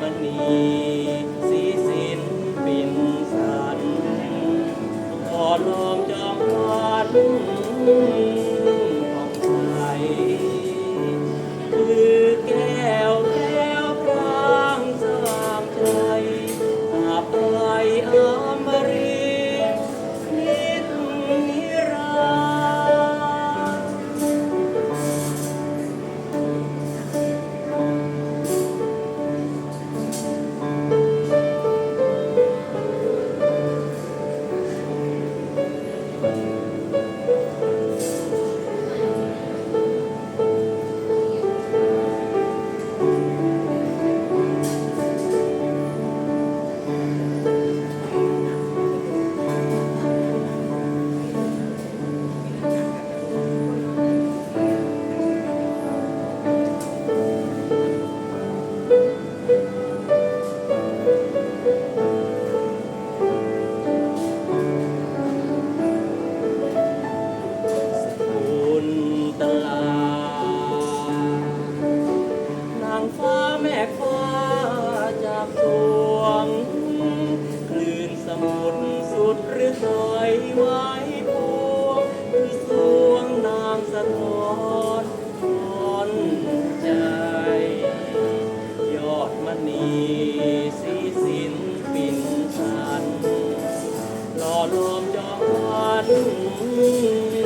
มณีสีสินปิ่นสันขอลองจอมพัน நடுவே